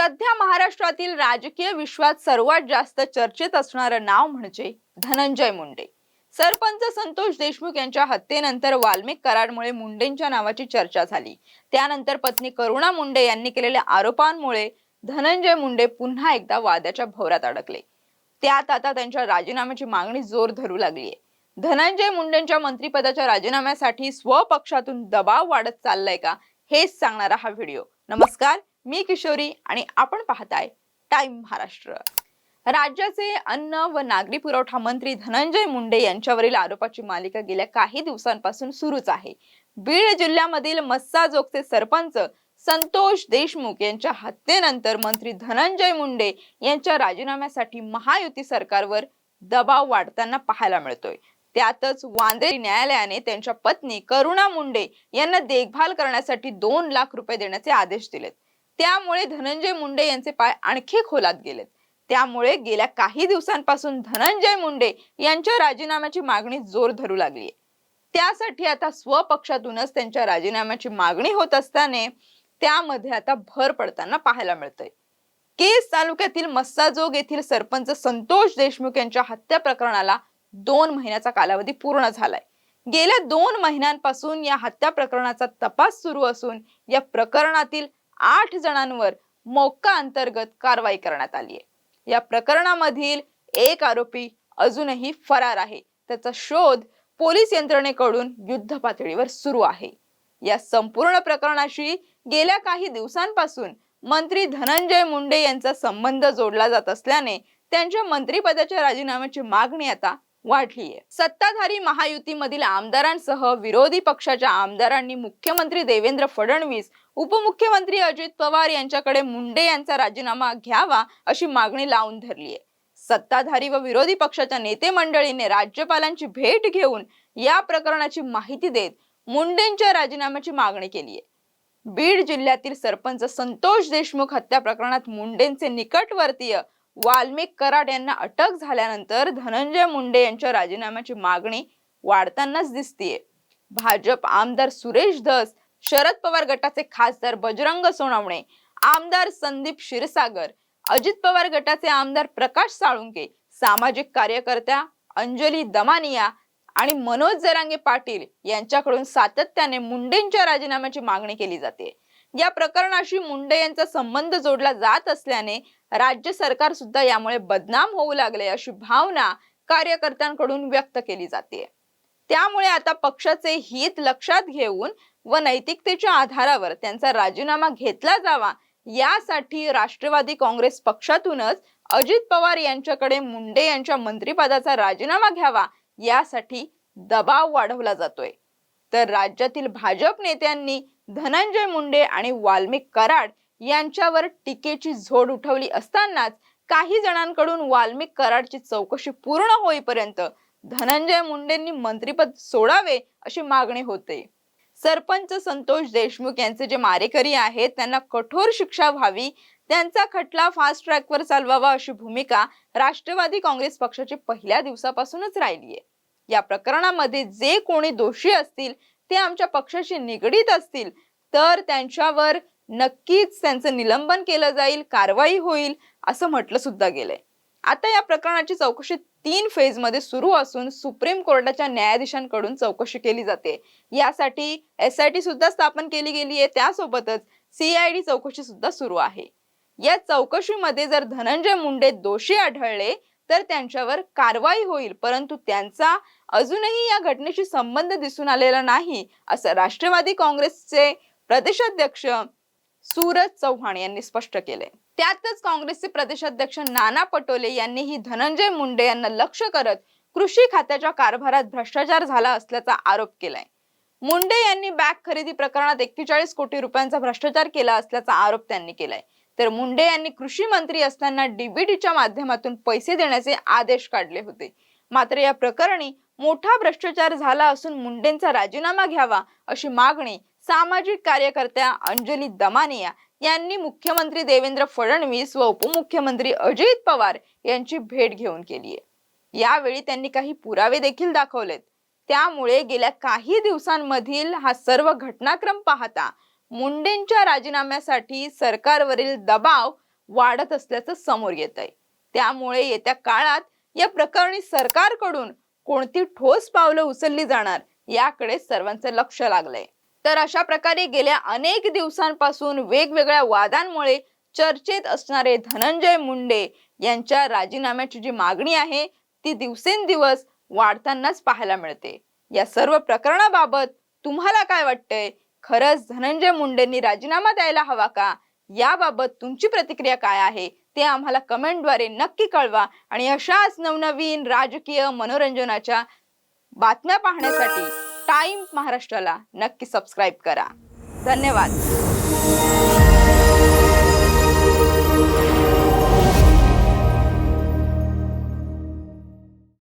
सध्या महाराष्ट्रातील राजकीय विश्वात सर्वात जास्त चर्चेत असणारं नाव म्हणजे धनंजय मुंडे. सरपंच संतोष देशमुख यांच्या हत्येनंतर वाल्मिक कराडमुळे मुंडेंच्या नावाची चर्चा झाली. त्यानंतर पत्नी करुणा मुंडे यांनी केलेल्या आरोपांमुळे धनंजय मुंडे पुन्हा एकदा वादाच्या भवरात अडकले. त्यात आता त्यांच्या राजीनाम्याची मागणी जोर धरू लागलीय. धनंजय मुंडेंच्या मंत्रिपदाच्या राजीनाम्यासाठी स्वपक्षातून दबाव वाढत चाललाय का हेच सांगणारा हा व्हिडिओ. नमस्कार मी किशोरी आणि आपण पाहताय टाइम महाराष्ट्र. राज्याचे अन्न व नागरी पुरवठा मंत्री धनंजय मुंडे यांच्यावरील आरोपाची मालिका गेल्या काही दिवसांपासून सुरूच आहे. बीड जिल्ह्यामधील मस्सा जोगचे सरपंच संतोष देशमुख यांच्या हत्येनंतर मंत्री धनंजय मुंडे यांच्या राजीनाम्यासाठी महायुती सरकारवर दबाव वाढताना पाहायला मिळतोय. त्यातच वांद्रे न्यायालयाने त्यांच्या पत्नी करुणा मुंडे यांना देखभाल करण्यासाठी दोन लाख रुपये देण्याचे आदेश दिलेत. त्यामुळे धनंजय मुंडे यांचे पाय आणखी खोलात गेलेत. त्यामुळे गेल्या काही दिवसांपासून धनंजय मुंडे यांच्या राजीनाम्याची मागणी जोर धरू लागली त्यासाठी आता स्वपक्षातूनच त्यांच्या राजीनाम्याची मागणी होत असताना त्यामध्ये आता भर पडताना पाहायला मिळतंय. केस तालुक्यातील मस्साजोग येथील सरपंच संतोष देशमुख यांच्या हत्या प्रकरणाला दोन महिन्याचा कालावधी पूर्ण झालाय. गेल्या दोन महिन्यांपासून या हत्या प्रकरणाचा तपास सुरू असून या प्रकरणातील आठ जणांवर मोक्का अंतर्गत कारवाई करण्यात आली आहे. या प्रकरणामधील एक आरोपी अजूनही फरार आहे. त्याचा शोध पोलीस यंत्रणेकडून युद्ध पातळीवर सुरू आहे. या संपूर्ण प्रकरणाशी गेल्या काही दिवसांपासून मंत्री धनंजय मुंडे यांचा संबंध जोडला जात असल्याने त्यांच्या मंत्रिपदाच्या राजीनाम्याची मागणी आता वाढलीये सत्ताधारी महायुतीमधील आमदारांसह विरोधी पक्षाच्या आमदारांनी मुख्यमंत्री देवेंद्र फडणवीस उपमुख्यमंत्री अजित पवार यांच्याकडे मुंडे यांचा राजीनामा घ्यावा अशी मागणी लावून धरली आहे. सत्ताधारी व विरोधी पक्षाच्या नेते मंडळीने राज्यपालांची भेट घेऊन या प्रकरणाची माहिती देत मुंडेंच्या राजीनाम्याची मागणी केली आहे. बीड जिल्ह्यातील सरपंच संतोष देशमुख हत्या प्रकरणात मुंडेंचे निकटवर्तीय वाल्मिक कराड यांना अटक झाल्यानंतर धनंजय मुंडे यांच्या राजीनाम्याची मागणी वाढतानाच दिसतीये. भाजप आमदार सुरेश धस शरद पवार गटाचे खासदार बजरंग सोनावणे आमदार संदीप क्षीरसागर अजित पवार गटाचे आमदार प्रकाश साळुंके सामाजिक कार्यकर्त्या अंजली दमानिया आणि मनोज जरांगे पाटील यांच्याकडून सातत्याने मुंडेंच्या राजीनाम्याची मागणी केली जाते. या प्रकरणाशी मुंडे यांचा संबंध जोडला जात असल्याने राज्य सरकार सुद्धा यामुळे बदनाम होऊ लागले अशी भावना कार्यकर्त्यांकडून व्यक्त केली जाते. त्यामुळे आता पक्षाचे हित लक्षात घेऊन व नैतिकतेच्या आधारावर त्यांचा राजीनामा घेतला जावा यासाठी राष्ट्रवादी काँग्रेस पक्षातूनच अजित पवार यांच्याकडे मुंडे यांच्या मंत्रिपदाचा राजीनामा घ्यावा यासाठी दबाव वाढवला जातोय. तर राज्यातील भाजप नेत्यांनी धनंजय मुंडे आणि वाल्मिक कराड यांच्यावर टीकेची झोड उठवली असतानाच काही जणांकडून वाल्मिक कराडची चौकशी पूर्ण होईपर्यंत धनंजय मुंडेंनी मंत्रीपद सोडावे अशी मागणी होते. सरपंच संतोष देशमुख यांचे जे मारेकरी आहेत त्यांना कठोर शिक्षा व्हावी त्यांचा खटला फास्ट ट्रॅकवर चालवावा अशी भूमिका राष्ट्रवादी काँग्रेस पक्षाची पहिल्या दिवसापासूनच राहिली आहे या प्रकरणामध्ये जे कोणी दोषी असतील ते आमच्या पक्षाशी निगडीत असतील तर त्यांच्यावर नक्कीच त्यांचं निलंबन केलं जाईल कारवाई होईल असं म्हटलं सुद्धा गेलंय. आता या प्रकरणाची चौकशी तीन फेजमध्ये सुरू असून सुप्रीम कोर्टाच्या न्यायाधीशांकडून चौकशी केली जाते. यासाठी एस आय टी सुद्धा स्थापन केली गेली आहे त्यासोबतच सीआयडी चौकशी सुद्धा सुरू आहे. या चौकशीमध्ये जर धनंजय मुंडे दोषी आढळले तर त्यांच्यावर कारवाई होईल परंतु त्यांचा अजूनही या घटनेशी संबंध दिसून आलेला नाही असं राष्ट्रवादी काँग्रेसचे प्रदेशाध्यक्ष सूरज चव्हाण यांनी स्पष्ट केले. त्यातच काँग्रेसचे प्रदेशाध्यक्ष नाना पटोले यांनीही धनंजय मुंडे यांना लक्ष करत कृषी खात्याच्या कारभारात भ्रष्टाचार झाला असल्याचा आरोप केलाय. मुंडे यांनी बॅग खरेदी प्रकरणात एक्केचाळीस कोटी रुपयांचा भ्रष्टाचार केला असल्याचा आरोप त्यांनी केलाय. तर मुंडे यांनी कृषी मंत्री असताना डीबीटीच्या माध्यमातून पैसे देण्याचे आदेश काढले होते. मात्र या प्रकरणी मोठा भ्रष्टाचार झाला असून मुंडेंचा राजीनामा घ्यावा अशी मागणी सामाजिक कार्यकर्त्या अंजली दमानिया यांनी मुख्यमंत्री देवेंद्र फडणवीस व उपमुख्यमंत्री अजित पवार यांची भेट घेऊन केली आहे. यावेळी त्यांनी काही पुरावे देखील दाखवलेत. त्यामुळे गेल्या काही दिवसांमधील हा सर्व घटनाक्रम पाहता मुंडेंच्या राजीनाम्यासाठी सरकारवरील दबाव वाढत असल्याचं समोर येत आहे त्यामुळे येत्या काळात या प्रकरणी सरकारकडून कोणती ठोस पावलं उचलली जाणार याकडे सर्वांचं लक्ष लागलंय. तर अशा प्रकारे गेल्या अनेक दिवसांपासून वेगवेगळ्या वादांमुळे चर्चेत असणारे धनंजय मुंडे यांच्या राजीनाम्याची जी मागणी आहे ती दिवसेंदिवस वाढतानाच पाहायला मिळते. या सर्व प्रकरणाबाबत तुम्हाला काय वाटतंय? खरंच धनंजय मुंडेंनी राजीनामा द्यायला हवा का? याबाबत तुमची प्रतिक्रिया काय आहे? ते आम्हाला कमेंटद्वारे नक्की कळवा. आणि अशाच नवनवीन राजकीय मनोरंजनाच्या बातम्या पाहण्यासाठी टाइम महाराष्ट्राला नक्की सबस्क्राईब करा. धन्यवाद.